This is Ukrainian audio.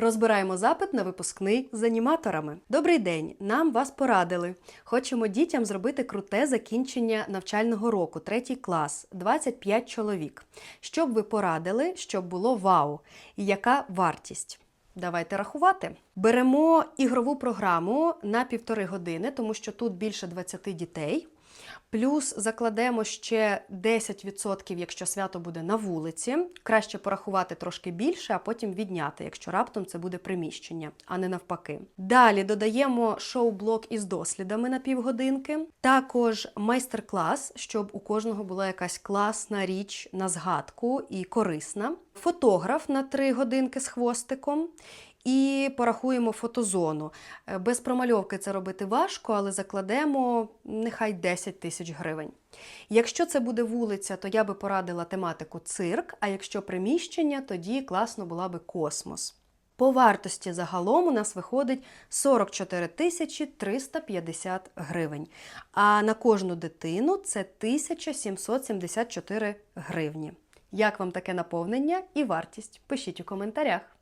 Розбираємо запит на випускний з аніматорами. Добрий день! Нам вас порадили. Хочемо дітям зробити круте закінчення навчального року, третій клас, 25 чоловік. Що б ви порадили, щоб було вау? І яка вартість? Давайте рахувати. Беремо ігрову програму на півтори години, тому що тут більше 20 дітей. Плюс закладемо ще 10%, якщо свято буде на вулиці. Краще порахувати трошки більше, а потім відняти, якщо раптом це буде приміщення, а не навпаки. Далі додаємо шоу-блок із дослідами на півгодинки. Також майстер-клас, щоб у кожного була якась класна річ на згадку і корисна. Фотограф на 3 годинки з хвостиком. І порахуємо фотозону. Е, Без промальовки це робити важко, але закладемо нехай 10 тисяч гривень. Якщо це буде вулиця, то я би порадила тематику цирк, а якщо приміщення, тоді класно була би космос. По вартості загалом у нас виходить 44 тисячі 350 гривень. А на кожну дитину це 1774 гривні. Як вам таке наповнення і вартість? Пишіть у коментарях.